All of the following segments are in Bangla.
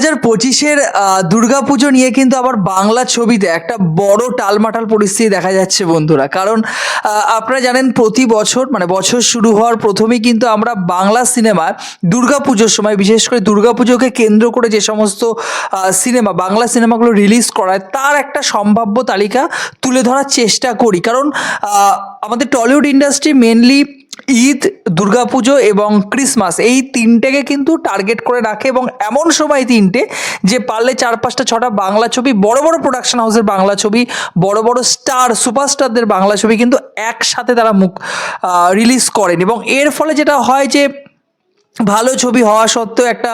হাজার পঁচিশের দুর্গা পুজো নিয়ে কিন্তু আবার বাংলা ছবিতে একটা বড় টালমাটাল পরিস্থিতি দেখা যাচ্ছে বন্ধুরা। কারণ আপনারা জানেন প্রতি বছর মানে বছর শুরু হওয়ার প্রথমেই কিন্তু আমরা বাংলা সিনেমার দুর্গা পুজোর সময়, বিশেষ করে দুর্গা পুজোকে কেন্দ্র করে যে সমস্ত সিনেমা, বাংলা সিনেমাগুলো রিলিজ করায়, তার একটা সম্ভাব্য তালিকা তুলে ধরার চেষ্টা করি। কারণ আমাদের Tollywood industry mainly Eid, Durgapujo এবং ক্রিসমাস এই তিনটেকে কিন্তু টার্গেট করে রাখে এবং এমন সময় তিনটে যে পারলে চার পাঁচটা, ছটা বাংলা ছবি, বড় বড় প্রোডাকশন হাউসের বাংলা ছবি, বড় বড় স্টার সুপারস্টারদের বাংলা ছবি কিন্তু একসাথে তারা মুখ রিলিজ করেন এবং এর ফলে যেটা হয় যে ভালো ছবি হওয়া সত্ত্বেও একটা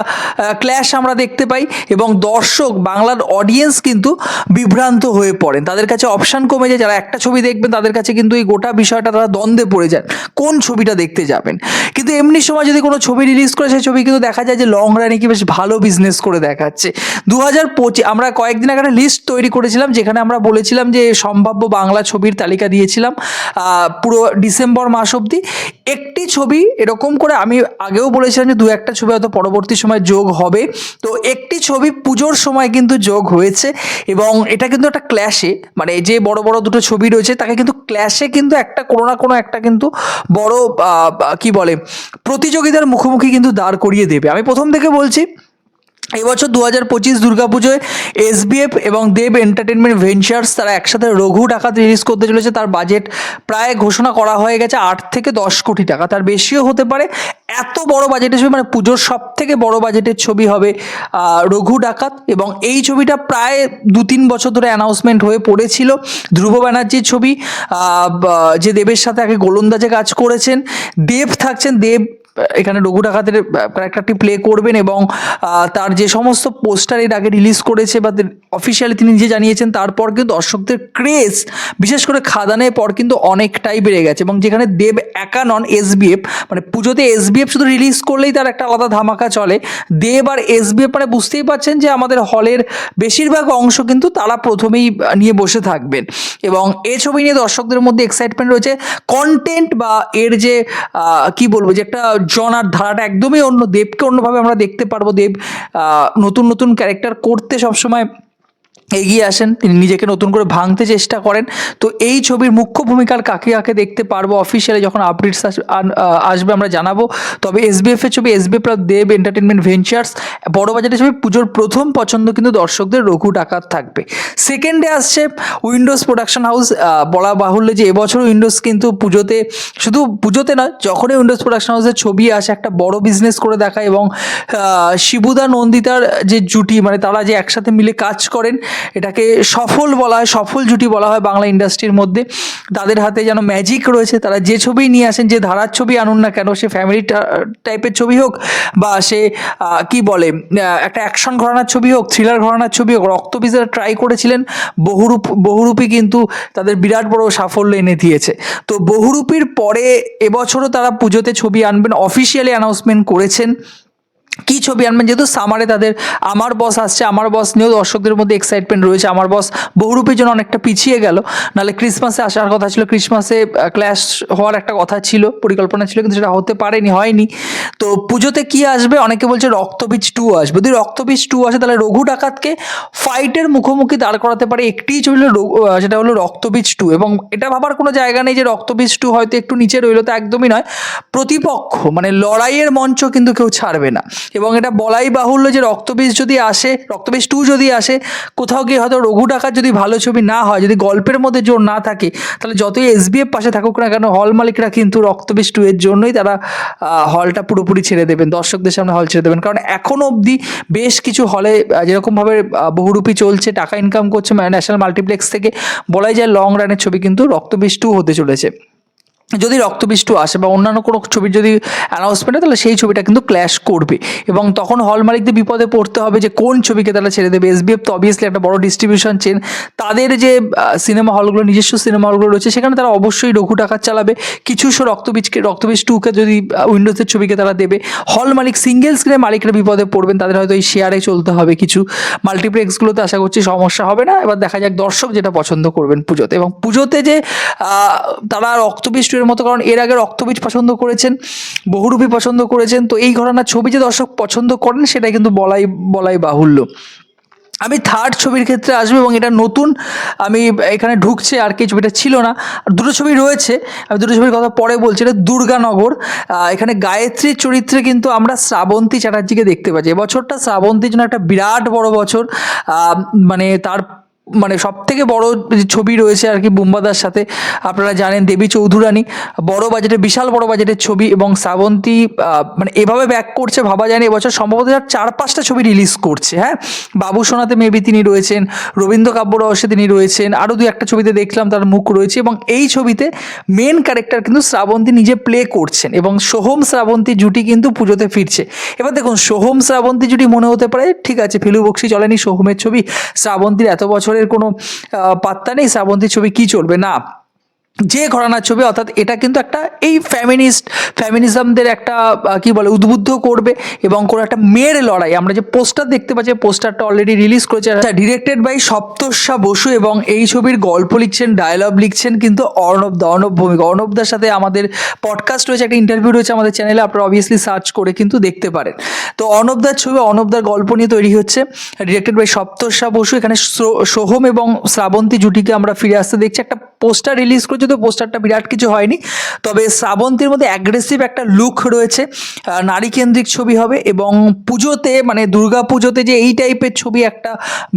ক্ল্যাশ আমরা দেখতে পাই এবং দর্শক, বাংলার অডিয়েন্স কিন্তু বিভ্রান্ত হয়ে পড়েন। তাদের কাছে অপশান কমে যায়, যারা একটা ছবি দেখবেন তাদের কাছে কিন্তু এই গোটা বিষয়টা তারা দ্বন্দ্বে পড়ে যান, কোন ছবিটা দেখতে যাবেন। কিন্তু এমনি সময় যদি কোনো ছবি রিলিজ করে, সেই ছবি কিন্তু দেখা যায় যে লং রানে কি বেশ ভালো বিজনেস করে দেখাচ্ছে। দু হাজার পঁচিশ, আমরা কয়েকদিন আগে একটা লিস্ট তৈরি করেছিলাম, যেখানে আমরা বলেছিলাম যে সম্ভাব্য বাংলা ছবির তালিকা দিয়েছিলাম পুরো ডিসেম্বর মাস অবধি। একটি ছবি এরকম করে আমি আগেও বলেছিলাম যে দু একটা ছবি হয়তো পরবর্তী সময় যোগ হবে। তো একটি ছবি পুজোর সময় কিন্তু যোগ হয়েছে এবং এটা কিন্তু একটা ক্ল্যাশে মানে যে বড় বড় দুটো ছবি রয়েছে, তাকে কিন্তু ক্ল্যাশে কিন্তু একটা কোনো না কোনো একটা কিন্তু বড় কি বলে, প্রতিযোগিতার মুখোমুখি কিন্তু দাঁড় করিয়ে দেবে। আমি প্রথম থেকে বলছি এবছর দু হাজার পঁচিশ দুর্গাপুজোয় এসবিএফ এবং দেব এন্টারটেনমেন্ট ভেঞ্চার্স তারা একসাথে রঘু ডাকাত রিলিজ করতে চলেছে। তার বাজেট প্রায় ঘোষণা করা হয়ে গেছে আট থেকে দশ কোটি টাকা। তার বেশিও হতে পারে। এত বড় বাজেটের ছবি মানে পুজোর সব থেকে বড় বাজেটের ছবি হবে রঘু ডাকাত এবং এই ছবিটা প্রায় দু তিন বছর ধরে অ্যানাউন্সমেন্ট হয়ে পড়েছিল। ধ্রুব ব্যানার্জির ছবি যে দেবের সাথে আগে গোলন্দাজে কাজ করেছেন, দেব থাকছেন, দেব এখানে রঘু ডাকাতের ক্যারেক্টারটি প্লে করবেন এবং তার যে সমস্ত পোস্টার এর আগে রিলিজ করেছে বা অফিসিয়ালি তিনি নিজে জানিয়েছেন, তারপর কিন্তু দর্শকদের ক্রেজ বিশেষ করে খাদানের পর কিন্তু অনেকটাই বেড়ে গেছে এবং যেখানে দেব একা নন এসবিএফ মানে পুজোতে এসবিএফ শুধু রিলিজ করলেই তার একটা আলাদা ধামাকা চলে। দেব আর এসবিএফ মানে বুঝতেই পারছেন যে আমাদের হলের বেশিরভাগ অংশ কিন্তু তারা প্রথমেই নিয়ে বসে থাকবেন। এবং এই ছবি নিয়ে দর্শকদের মধ্যে এক্সাইটমেন্ট রয়েছে। কন্টেন্ট বা এর যে কি বলব যে একটা জনার ধারাটা একদমই অন্য, দেবকে অন্যভাবে আমরা দেখতে পারব। দেব নতুন নতুন ক্যারেক্টার করতে সবসময় এগিয়ে আসেন, তিনি নিজেকে নতুন করে ভাঙতে চেষ্টা করেন। তো এই ছবির মুখ্য ভূমিকার কাকে কাকে দেখতে পারব? অফিসিয়ালি যখন আপডেটস আসবে আমরা জানাব। তবে এসবিএফ এর ছবি এসবিএফ দেব এন্টারটেনমেন্ট ভেঞ্চার্স বড় বাজারের ছবি পুজোর প্রথম পছন্দ কিন্তু দর্শকদের রঘু ডাকাত থাকবে। সেকেন্ডে আসছে উইন্ডোজ প্রোডাকশন হাউস বলা বাহুল্য যে এবছর উইন্ডোজ কিন্তু পুজোতে, শুধু পুজোতে না যখনই উইন্ডোজ প্রোডাকশন হাউসের ছবি আসে, একটা বড় বিজনেস করে দেখায় এবং শিবুদা নন্দিতার যে জুটি মানে তারা যে একসাথে মিলে কাজ করেন এটাকে সফল বলা হয়, সফল জুটি বলা হয় বাংলা ইন্ডাস্ট্রির মধ্যে। তাদের হাতে যেন ম্যাজিক রয়েছে, তারা যে ছবি নিয়ে আসেন, যে ধারার ছবি আনুন না কেন, সে ফ্যামিলি টাইপের ছবি হোক বা সে কি বলে একটা অ্যাকশন ঘরানার ছবি হোক থ্রিলার ঘরানার ছবি হোক রক্তবীজেরা ট্রাই করেছিলেন, বহুরূপ, বহুরূপী কিন্তু তাদের বিরাট বড় সাফল্য এনে দিয়েছে। তো বহুরূপীর পরে এবছরও তারা পুজোতে ছবি আনবেন অফিসিয়ালি অ্যানাউন্সমেন্ট করেছেন। কি ছবি আনবেন? যেহেতু সামারে তাদের, আমার বস আসছে, আমার বস নিয়েও দর্শকদের মধ্যে এক্সাইটমেন্ট রয়েছে, আমার বস বহুরূপের জন্য অনেকটা পিছিয়ে গেল। নাহলে ক্রিসমাসে আসার কথা ছিল ক্রিসমাসে ক্ল্যাশ হওয়ার একটা কথা ছিল, পরিকল্পনা ছিল, কিন্তু সেটা হতে পারেনি, হয়নি। তো পুজোতে কি আসবে? অনেকে বলছে রক্তবীজ টু আসবে। যদি রক্তবীজ টু আসে, তাহলে রঘু ডাকাতকে ফাইটের মুখোমুখি দাঁড় করাতে পারে। একটিই ছবি হলো সেটা হলো রক্তবীজ টু এবং এটা ভাবার কোনো জায়গা নেই যে রক্তবীজ টু হয়তো একটু নিচে রইল, তো একদমই নয়। প্রতিপক্ষ মানে লড়াইয়ের মঞ্চ কিন্তু কেউ ছাড়বে না। এবং এটা বলাই বাহুল্য যে রক্তবীজ যদি আসে, রক্তবীজ টু যদি আসে, কোথাও গিয়ে হয়তো রঘু ডাকাত যদি ভালো ছবি না হয়, যদি গল্পের মধ্যে জোর না থাকে, তাহলে যতই এস এসবিএফ পাশে থাকুক না কেন হল মালিকরা কিন্তু রক্তবীজ টু এর জন্যই তারা হলটা পুরোপুরি ছেড়ে দেবেন, দর্শকদের সামনে হল ছেড়ে দেবেন। কারণ এখন অবধি বেশ কিছু হলে যেরকমভাবে বহুরূপী চলছে, টাকা ইনকাম করছে, ন্যাশনাল মাল্টিপ্লেক্স থেকে বলাই যায় লং রানের ছবি কিন্তু রক্তবীজ টু হতে চলেছে। যদি রক্তবিষ্টু আসে বা অন্যান্য কোনো ছবির যদি অ্যানাউন্সমেন্ট হয়, তাহলে সেই ছবিটা কিন্তু ক্ল্যাশ করবে। এবং তখন হল মালিকদের বিপদে পড়তে হবে যে, কোন ছবিকে তারা ছেড়ে দেবে? এসবিএফ তো অবভিয়াসলি একটা বড় ডিস্ট্রিবিউশন চেন তাদের যে সিনেমা হলগুলো নিজস্ব সিনেমা হলগুলো রয়েছে, সেখানে তারা অবশ্যই রঘু টাকার চালাবে। কিছু শো রক্তবীজকে রক্তবীজ টুকে যদি উইন্ডোজের ছবিকে তারা দেবে। হল মালিক সিঙ্গেল স্ক্রিনে মালিকরা বিপদে পড়বেন, তাদের হয়তো এই শেয়ারে চলতে হবে কিছু। মাল্টিপ্লেক্সগুলোতে আশা করছি সমস্যা হবে না। এবার দেখা যাক দর্শক যেটা পছন্দ করবেন পুজোতে। এবং পুজোতে যে তারা রক্তবীজ নিষ্ঠুরের মতো, কারণ এর আগে রক্তবীজ পছন্দ করেছেন, বহুরূপী পছন্দ করেছেন, তো এই ঘরানার ছবি যে দর্শক পছন্দ করেন সেটা কিন্তু বলাই বলাই বাহুল্য। আমি থার্ড ছবির ক্ষেত্রে আসব এবং এটা নতুন, আমি এখানে ঢুকছে, আর কি ছবিটা ছিল না। আর দুটো ছবি রয়েছে, আমি দুটো ছবির কথা পরে বলছি, এটা দুর্গানগর। এখানে গায়ত্রীর চরিত্রে কিন্তু আমরা শ্রাবন্তী চ্যাটার্জিকে দেখতে পাচ্ছি। এবছরটা শ্রাবন্তীর জন্য একটা বিরাট বড় বছর। মানে তার মানে সব থেকে বড় ছবি রয়েছে আর কি বুম্বাদার সাথে, আপনারা জানেন দেবী চৌধুরানী। বড় বাজেটের, বিশাল বড় বাজেটের ছবি এবং শ্রাবন্তী মানে এভাবে ব্যাক করছে, ভাবা যায় না এবছর সম্ভবত আর চার পাঁচটা ছবি রিলিজ করছে হ্যাঁ? বাবু সোনাতে মেবি তিনি রয়েছেন, রবীন্দ্র কাব্য রহস্যে তিনি রয়েছেন আরও দু একটা ছবিতে দেখলাম তার মুখ রয়েছে এবং এই ছবিতে মেন ক্যারেক্টার কিন্তু শ্রাবন্তী নিজে প্লে করছেন এবং সোহম শ্রাবন্তী জুটি কিন্তু পুজোতে ফিরছে। এবার দেখুন, সোহম শ্রাবন্তী জুটি মনে হতে পারে, ঠিক আছে, ফিলু বক্সি চলেনি, সোহমের ছবি শ্রাবন্তীর এত বছরের কোনো পাত্তা নেই শ্রাবন্তীর ছবি কি চলবে? না। যে ঘরানার ছবি, অর্থাৎ এটা কিন্তু একটা এই ফ্যামিনিস্ট ফ্যামিনিজমদের একটা কি বলে, উদ্বুদ্ধ করবে এবং কোনো একটা মেয়ের লড়াই। আমরা যে পোস্টার দেখতে পাচ্ছি পোস্টারটা অলরেডি রিলিজ করেছে। ডিরেক্টেড বাই সপ্তর্ষা বসু এবং এই ছবির গল্প লিখছেন ডায়লগ লিখছেন কিন্তু অর্ণব দা। অর্ণব ভৌমিক অর্ণবদার সাথে আমাদের পডকাস্ট রয়েছে, একটা ইন্টারভিউ রয়েছে আমাদের চ্যানেলে আপনারা অবভিয়াসলি সার্চ করে কিন্তু দেখতে পারেন। তো অর্ণবদার ছবি অর্ণবদার গল্প নিয়ে তৈরি হচ্ছে ডিরেক্টেড বাই সপ্তর্ষা বসু। এখানে সোহম এবং শ্রাবন্তী জুটিকে আমরা ফিরে আসতে দেখছি। একটা পোস্টার রিলিজ করেছে তো পোস্টারটা বিরাট কিছু হয়নি, তবে শ্রাবন্তীর মধ্যে অ্যাগ্রেসিভ একটা লুক রয়েছে। নারী কেন্দ্রিক ছবি হবে এবং পুজোতে মানে দুর্গা পুজোতে যে এই টাইপের ছবি একটা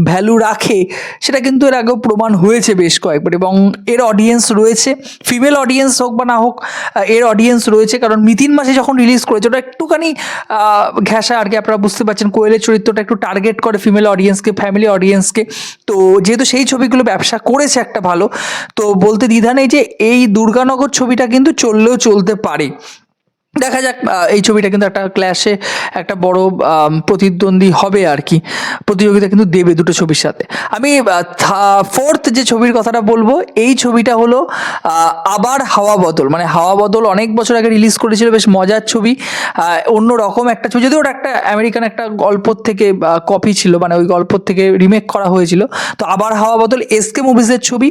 ভ্যালু রাখে, সেটা কিন্তু এর আগেও প্রমাণ হয়েছে বেশ কয়েকবার এবং এর অডিয়েন্স রয়েছে। ফিমেল অডিয়েন্স হোক বা না হোক এর অডিয়েন্স রয়েছে কারণ মিতিন মাসে যখন রিলিজ করেছে, ওটা একটুখানি ঘেঁষা আর কি, আপনারা বুঝতে পারছেন কোয়েলের চরিত্রটা একটু টার্গেট করে ফিমেল অডিয়েন্সকে ফ্যামিলি অডিয়েন্সকে তো যেহেতু সেই ছবিগুলো ব্যবসা করেছে একটা ভালো, তো বলতে দ্বিধা নেই যে এই দুর্গানগর ছবিটা কিন্তু চললেও চলতে পারে। দেখা যাক এই ছবিটা কিন্তু একটা ক্ল্যাশে একটা বড় প্রতিদ্বন্দ্বী হবে আর কি। প্রতিযোগিতা কিন্তু দেবে দুটো ছবির সাথে। আমি ফোর্থ যে ছবির কথাটা বলব, এই ছবিটা হলো আবার হাওয়া বদল। মানে হাওয়া বদল অনেক বছর আগে রিলিজ করেছিল, বেশ মজার ছবি। অন্য রকম একটা ছবি, যদিও ওটা একটা আমেরিকান একটা গল্পর থেকে কপি ছিল মানে ওই গল্পর থেকে রিমেক করা হয়েছিল। তো আবার হাওয়া বদল এসকে মুভিজের ছবি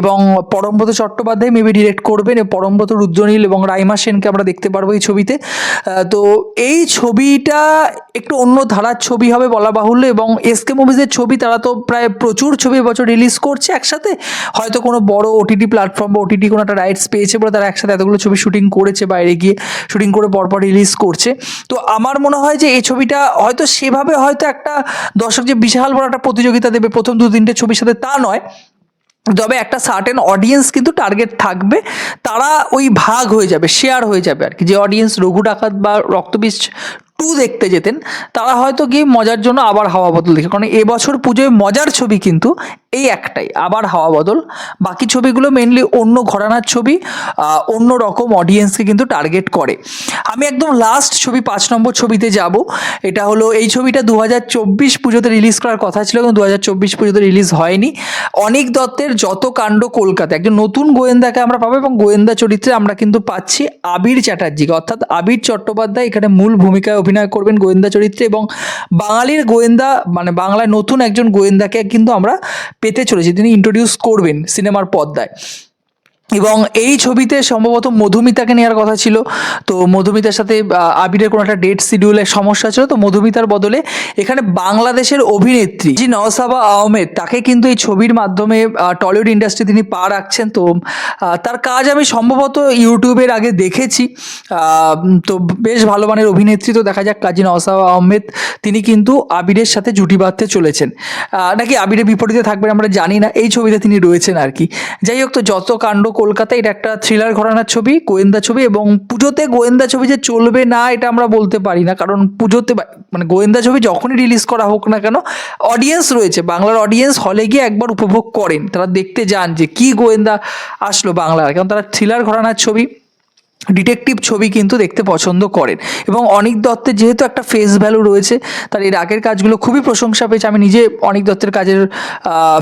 এবং পরমব্রত চট্টোপাধ্যায় মেবি ডিরেক্ট করবেন, পরমব্রত রুদ্রনীল এবং রাইমা সেনকে আমরা দেখতে পারব। এই ছবিতে। তো এই ছবিটা একটু অন্য ধারার ছবি হবে বলা বাহুল্য এবং এসকে মুভিজের ছবি তারা তো প্রায় প্রচুর ছবি এবছর রিলিজ করছে একসাথে। হয়তো কোনো বড় ওটিটি প্ল্যাটফর্ম বা ওটিটি কোনো একটা রাইটস পেয়েছে বলে তারা একসাথে এতগুলো ছবি শুটিং করেছে বাইরে গিয়ে শুটিং করে পরপর রিলিজ করছে। তো আমার মনে হয় যে এই ছবিটা হয়তো সেভাবে হয়তো একটা দর্শক যে বিশাল বড় একটা প্রতিযোগিতা দেবে প্রথম দু তিনটে ছবির সাথে তা নয়। তবে একটা সার্টেন অডিয়েন্স কিন্তু টার্গেট থাকবে, তারা ওই ভাগ হয়ে যাবে শেয়ার হয়ে যাবে আর কি। যে অডিয়েন্স রঘু ডাকাত বা রক্তবীজ টু দেখতে যেতেন, তারা হয়তো গিয়ে মজার জন্য আবার হাওয়া বদল দেখে, কারণ এবছর পুজোয় মজার ছবি কিন্তু এই একটাই, আবার হাওয়া বদল। বাকি ছবিগুলো মেনলি অন্য ঘরানার ছবি অন্য রকম অডিয়েন্সকে কিন্তু টার্গেট করে। আমি একদম লাস্ট ছবি, পাঁচ নম্বর ছবিতে যাব, এটা হলো এই ছবিটা দু হাজার চব্বিশ পুজোতে রিলিজ করার কথা ছিল কিন্তু দু হাজার চব্বিশ পুজোতে রিলিজ হয়নি। অনিক দত্তের যত কাণ্ড কলকাতা একজন নতুন গোয়েন্দাকে আমরা পাবো এবং গোয়েন্দা চরিত্রে আমরা কিন্তু পাচ্ছি আবির চ্যাটার্জিকে, অর্থাৎ আবির চট্টোপাধ্যায় এখানে মূল ভূমিকায় অভিনয় করবেন গোয়েন্দা চরিত্রে এবং বাঙালির গোয়েন্দা মানে বাংলায় নতুন একজন গোয়েন্দাকে কিন্তু আমরা পেতে চলেছি। তিনি ইন্ট্রোডিউস করবেন সিনেমার পর্দায়। এবং এই ছবিতে সম্ভবত মধুমিতাকে নেওয়ার কথা ছিল। তো মধুমিতার সাথে আবিরের কোনো একটা ডেট শিডিউলের সমস্যা ছিল, তো মধুমিতার বদলে এখানে বাংলাদেশের অভিনেত্রী যে নওসাবা আহমেদ, তাকে কিন্তু এই ছবির মাধ্যমে টলিউড ইন্ডাস্ট্রি তিনি পা রাখছেন। তো তার কাজ আমি সম্ভবত ইউটিউবের আগে দেখেছি। তো বেশ ভালো মানের অভিনেত্রী তো দেখা যাক, কাজী নওসাবা আহমেদ, তিনি কিন্তু আবিরের সাথে জুটি বাঁধতে চলেছেন। নাকি আবিরের বিপরীতে থাকবেন আমরা জানি না, এই ছবিতে তিনি রয়েছেন আর কি। যাই হোক, তো যত কাণ্ড কলকাতা এটা একটা থ্রিলার ঘরানার ছবি, গোয়েন্দা ছবি এবং পুজোতে গোয়েন্দা ছবি যে চলবে না, এটা আমরা বলতে পারি না। কারণ পুজোতে মানে গোয়েন্দা ছবি যখনই রিলিজ করা হোক না কেন অডিয়েন্স রয়েছে। বাংলার অডিয়েন্স হলে গিয়ে একবার উপভোগ করেন। তারা দেখতে যান যে কি গোয়েন্দা আসলো বাংলার। কারণ তারা থ্রিলার ঘরানার ছবি। ডিটেকটিভ ছবি কিন্তু দেখতে পছন্দ করেন। এবং অনিক দত্তের যেহেতু একটা ফেস ভ্যালু রয়েছে, তার এর আগের কাজগুলো খুবই প্রশংসা পেয়েছে। আমি নিজে অনিক দত্তের কাজের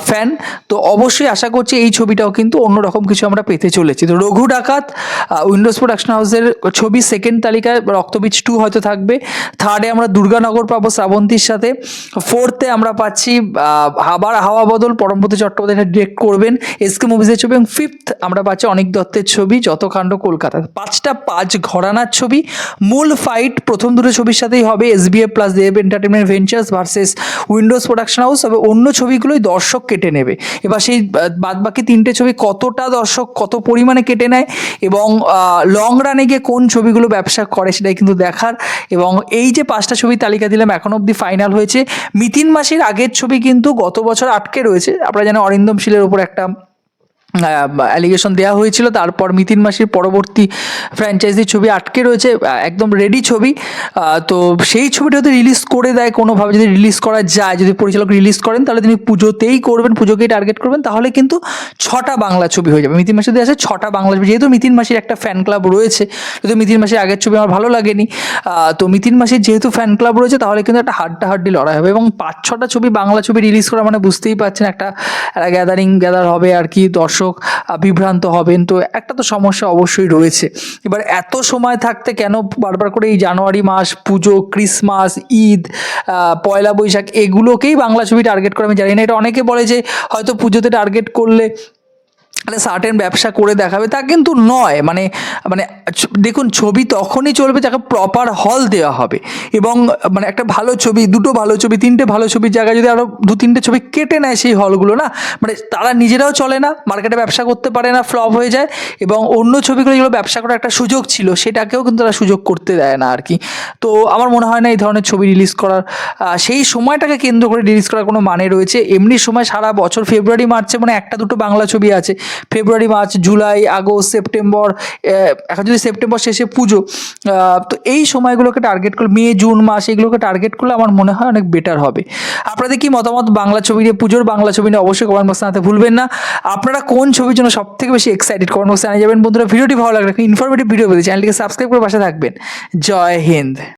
ফ্যান তো অবশ্যই আশা করছি এই ছবিটাও কিন্তু অন্যরকম কিছু আমরা পেতে চলেছি। তো রঘু ডাকাত উইন্ডোজ প্রোডাকশন হাউসের ছবি সেকেন্ড তালিকায়, রক্তবীজ টু হয়তো থাকবে। থার্ডে আমরা দুর্গানগর পাবো শ্রাবন্তীর সাথে। ফোর্থে আমরা পাচ্ছি আবার হাওয়া বদল, পরমপতি চট্টোপাধ্যায় ডিরেক্ট করবেন এসকে মুভিজের ছবি। এবং ফিফথ আমরা পাচ্ছি অনিক দত্তের ছবি, যত কাণ্ড কলকাতা পাঁচটা পাঁচ ঘরানার ছবি। মূল ফাইট প্রথম দুটো ছবির সাথেই হবে। SBA plus Dev entertainment ventures versus windows production house তবে অন্য ছবিগুলোই দর্শক কেটে নেবে। এবার সেই বাদ বাকি তিনটে ছবি কতটা দর্শক, কত পরিমাণে কেটে নেয় এবং লং রানে গিয়ে কোন ছবিগুলো ব্যবসা করে সেটাই কিন্তু দেখার। এবং এই যে পাঁচটা ছবি তালিকা দিলাম, এখন অবধি ফাইনাল হয়েছে। মিতিন মাসির আগের ছবি কিন্তু গত বছর আটকে রয়েছে। আপনারা জানেন অরিন্দম শীলের ওপর একটা অ্যালিগেশন দেওয়া হয়েছিল। তারপর মিতিন মাসির পরবর্তী ফ্র্যাঞ্চাইজির ছবি আটকে রয়েছে একদম রেডি ছবি। তো সেই ছবিটা যদি রিলিজ করে দেয় কোনোভাবে, যদি রিলিজ করা যায়, যদি পরিচালক রিলিজ করেন, তাহলে তিনি পুজোতেই করবেন, পুজোকেই টার্গেট করবেন, তাহলে কিন্তু ছটা বাংলা ছবি হয়ে যাবে। মিতিন মাসির আছে ছটা বাংলা ছবি। যেহেতু মিতিন মাসির একটা ফ্যান ক্লাব রয়েছে, যেহেতু মিতিন মাসির আগের ছবি আমার ভালো লাগেনি তো মিতিন মাসির যেহেতু ফ্যান ক্লাব রয়েছে, তাহলে কিন্তু একটা হাড্ডাহাড্ডি লড়াই হবে। এবং পাঁচ ছটা ছবি বাংলা ছবি রিলিজ করা মানে বুঝতেই পারছেন, একটা গ্যাদারিং গ্যাদার হবে আর কি, দর্শক আহ, বিভ্রান্ত হবেন। তো একটা তো সমস্যা অবশ্যই রয়েছে। এবার এত সময় থাকতে কেন বারবার করে এই জানুয়ারি মাস পুজো ক্রিসমাস ঈদ পয়লা বৈশাখ এগুলোকেই বাংলা ছবি টার্গেট করে আমি জানি না। এটা অনেকে বলে যে হয়তো পুজোতে টার্গেট করলে মানে সার্টেন ব্যবসা করে দেখাবে, তা কিন্তু নয়। মানে মানে দেখুন, ছবি তখনই চলবে যাকে প্রপার হল দেওয়া হবে। এবং মানে একটা ভালো ছবি, দুটো ভালো ছবি, তিনটে ভালো ছবির জায়গায় যদি আরও দু, তিনটে ছবি কেটে নেয় সেই হলগুলো না? মানে তারা নিজেরাও চলে না মার্কেটে ব্যবসা করতে পারে না ফ্লপ হয়ে যায়। এবং অন্য ছবিগুলো যেগুলো ব্যবসা করার একটা সুযোগ ছিল, সেটাকেও কিন্তু তারা সুযোগ করতে দেয় না আর কি তো আমার মনে হয় না এই ধরনের ছবি রিলিজ করার সেই সময়টাকে কেন্দ্র করে রিলিজ করার কোনো মানে রয়েছে। এমনি সময় সারা বছর ফেব্রুয়ারি মার্চে মানে একটা দুটো বাংলা ছবি আছে। February, March, July, August, September এখন যদি সেপ্টেম্বর শেষে পুজো তো এই সময়গুলোকে টার্গেট করলে, মে, জুন, মাস, এগুলোকে টার্গেট করলে আমার মনে হয় অনেক বেটার হবে। আপনাদের কি মতামত? বাংলা ছবি নিয়ে পুজোর বাংলা ছবি নিয়ে অবশ্যই কমেন্ট বক্সে জানাতে ভুলবেন না। আপনারা কোন ছবির জন্য সব থেকে বেশি এক্সাইটেড কমেন্ট বক্সে জানিয়ে যাবেন? বন্ধুরা, ভিডিওটি ভালো লাগলে ইনফরমেটিভ ভিডিও পেতে চ্যানেলটিকে সাবস্ক্রাইব করে পাশে থাকবেন। জয় হিন্দ।